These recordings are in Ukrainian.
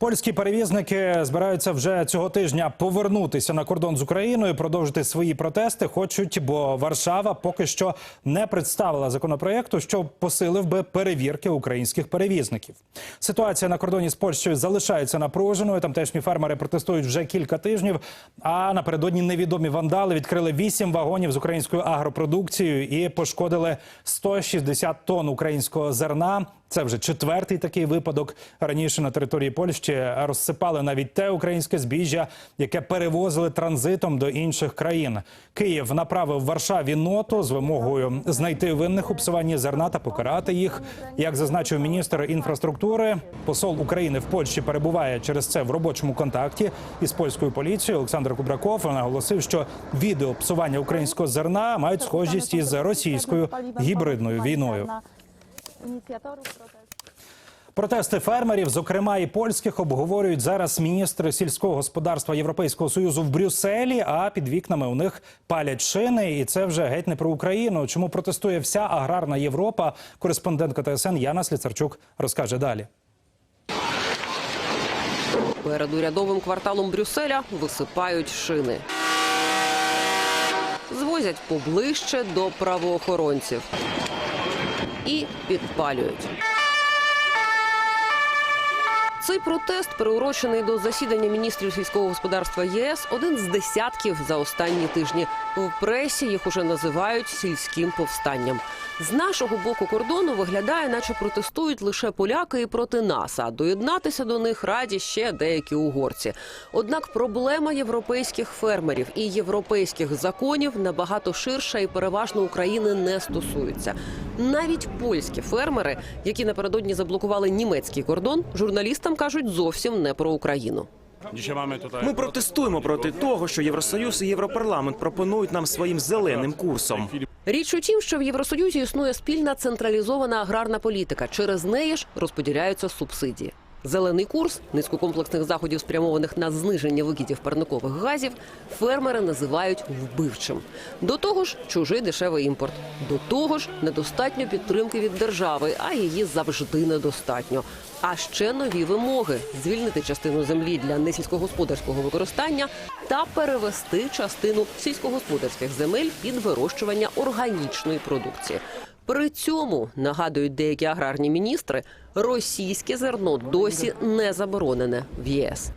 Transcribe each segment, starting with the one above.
Польські перевізники збираються вже цього тижня повернутися на кордон з Україною, продовжити свої протести. Хочуть, бо Варшава поки що не представила законопроєкту, що посилив би перевірки українських перевізників. Ситуація на кордоні з Польщею залишається напруженою. Тамтешні фермери протестують вже кілька тижнів. А напередодні невідомі вандали відкрили вісім вагонів з українською агропродукцією і пошкодили 160 тонн українського зерна. Це вже четвертий такий випадок. Раніше на території Польщі розсипали навіть те українське збіжжя, яке перевозили транзитом до інших країн. Київ направив Варшаві ноту з вимогою знайти винних у псуванні зерна та покарати їх. Як зазначив міністр інфраструктури, посол України в Польщі перебуває через це в робочому контакті із польською поліцією. Олександр Кубраков наголосив, що відео псування українського зерна мають схожість із російською гібридною війною. Протести фермерів, зокрема і польських, обговорюють зараз міністри сільського господарства Європейського союзу в Брюсселі. А під вікнами у них палять шини, і це вже геть не про Україну. Чому протестує вся аграрна Європа? Кореспондентка ТСН Яна Сліцарчук розкаже далі. Перед урядовим кварталом Брюсселя висипають шини. Звозять поближче до правоохоронців і підпалюють. Цей протест, приурочений до засідання міністрів сільського господарства ЄС, один з десятків за останні тижні. В пресі їх уже називають сільським повстанням. З нашого боку кордону виглядає, наче протестують лише поляки і проти нас. А доєднатися до них раді ще деякі угорці. Однак проблема європейських фермерів і європейських законів набагато ширша і переважно України не стосується. Навіть польські фермери, які напередодні заблокували німецький кордон, журналістам кажуть зовсім не про Україну. Ми протестуємо проти того, що Євросоюз і Європарламент пропонують нам своїм зеленим курсом. Річ у тім, що в Євросоюзі існує спільна централізована аграрна політика. Через неї ж розподіляються субсидії. Зелений курс низькокомплексних заходів, спрямованих на зниження викидів парникових газів, фермери називають вбивчим. До того ж, чужий дешевий імпорт. До того ж, недостатньо підтримки від держави, а її завжди недостатньо. А ще нові вимоги звільнити частину землі для несільськогосподарського використання та перевести частину сільськогосподарських земель під вирощування органічної продукції. При цьому нагадують деякі аграрні міністри, російське зерно досі не заборонене в ЄС.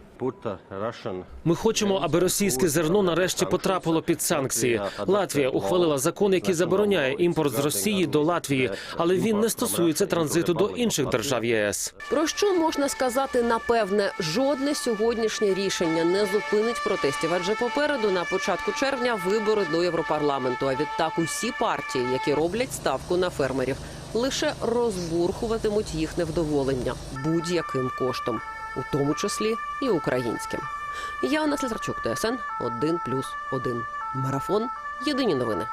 Ми хочемо, аби російське зерно нарешті потрапило під санкції. Латвія ухвалила закон, який забороняє імпорт з Росії до Латвії, але він не стосується транзиту до інших держав ЄС. Про що можна сказати напевне, жодне сьогоднішнє рішення не зупинить протестів, адже попереду на початку червня вибори до Європарламенту. А відтак усі партії, які роблять ставку на фермерів, лише розбурхуватимуть їх невдоволення будь-яким коштом, у тому числі і українським. Я Анна Слізарчук, ТСН 1+,1. Марафон. Єдині новини.